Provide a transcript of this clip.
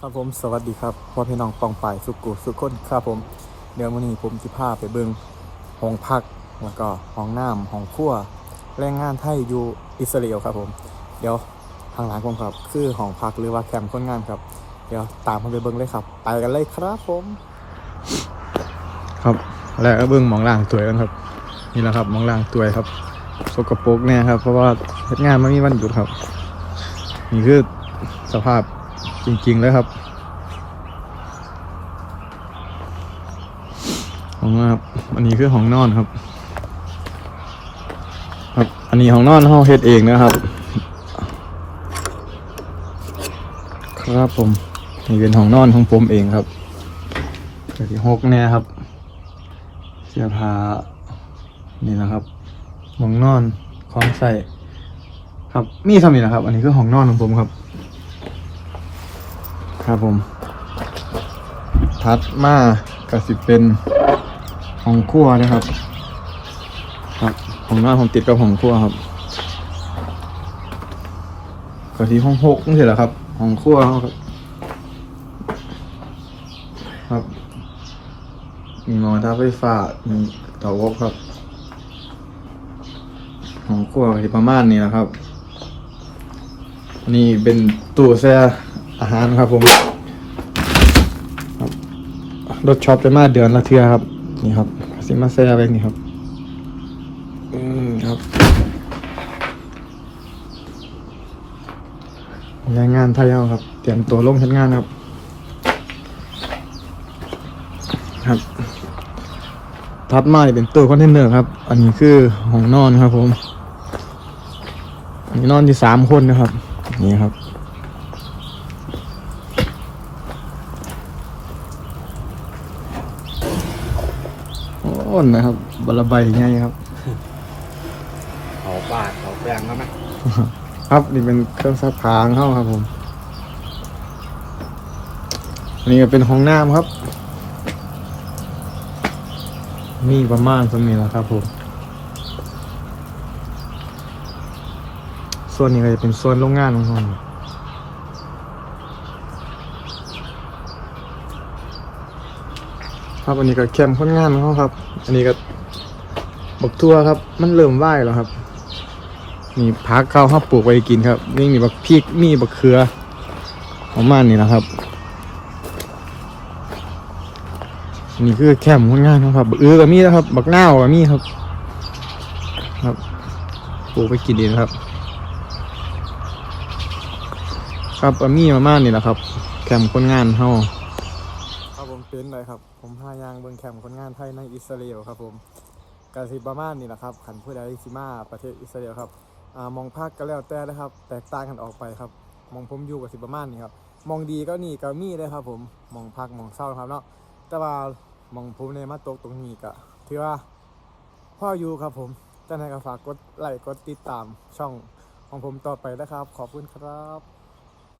ครับผมสวัสดีครับพ่อพี่น้องปองป่ายสุกุสุขคนครับผมเดี๋ยวมื้อนี้ผมสิพาไปเบิงห้องพักแล้วก็ห้องน้ำห้องครัวแรงงานไทยอยู่อิสราเอลครับผม เดี๋ยวทางหลังผมครับ คือห้องพักหรือว่าแคมป์คนงานครับ เดี๋ยวตามผมไปเบิงเลยครับ ไปกันเลยครับผม ครับแล้วก็เบิงมองล่างตัวยกันครับ นี่แหละครับมองล่างตัวยครับสกปรกแน่ครับ เพราะว่าเฮ็ดงานไม่มีวันหยุดครับ นี่คือสภาพ จริงๆเลยครับห้องนะครับ อันนี้คือห้องนอนครับ ครับ อันนี้ห้องนอนห้องเฮ็ดเองนะครับ ครับผมนี่เป็นห้องนอนของผมเองครับเกิดที่หกเนี่ยครับ เสื้อผ้านี่นะครับห้องนอนของใส่ครับมีทำนี่นะครับ อันนี้คือห้องนอนของผมครับ ครับผมถัดมาก็สิเป็นหองครัวนะครับ ครับห้องนอนผมติดกับหองครัวครับก็ที่ห้องหกนี่แหละครับหองครัวครับ ครับ มีมอท่าไฟฟ้ามีเตาอบครับหองครัวที่ประมาณนี้นะครับ นี่เป็นตู้แช่ อาหารครับผมครับรถช็อปไปมาเดือนละเทือครับ นี่ครับซิมาแช่ไปนี่ครับ อืมครับรายงานไทยเอาครับ เตรียมตัวลงทันงานครับ ครับถัดมานี่เป็นตู้คอนเทนเนอร์ครับ อันนี้คือห้องนอนครับผม อันนี้นอนที่สามคนนะครับ นี่ครับ โอ้นะครับบลาใบไงครับ เขาบาดเขาแปลงแล้วไหมครับนี่เป็นเครื่องซักผ้าของเขาครับผมอันนี้ก็เป็นห้องน้ำครับ มีประมาณสมีแหล้วครับผม ส่วนนี้ก็จะเป็นส่วนโรงงานของเขา ครับอันนี้ก็แคมป์คนงานเขาครับ อันนี้ก็บักทั่วครับ มันเริ่มไหวแล้วครับมีพักเก้าข้าปลูกไว้กินครับนี่มีบักพริกมีบักเขือประมาณนี้นะครับนี่คือแคมป์คนงานนะครับบักเอือก็มีนะครับ บักนาวก็มีครับ ครับปลูกไปกินเองครับ ครับมีประมาณนี้แหละครับ แคมป์คนงานเฮา ผมเป็นเลยครับ ผมพายางเบิงแคมป์คนงานไทยในอิสราเอลครับผมกาสิประมาณนี้แหละครับขันผู้ใดสิมาประเทศอิสราเอลครับอมองภาคก็แล้วแต่นะครับ แตกต่างกันออกไปครับ มองผมอยู่กับสิประมาณนี้ครับมองดีก็นี่ก็มีเลยครับ ผมมองพักมองเศร้าครับเนาะแต่ว่ามองผมในมาตกตรงนี้ก็ถือว่าพ่ออยู่ครับผมจังไงก็ฝากกดไลค์กดติดตามช่องของผมต่อไปนะครับ ขอบคุณครับ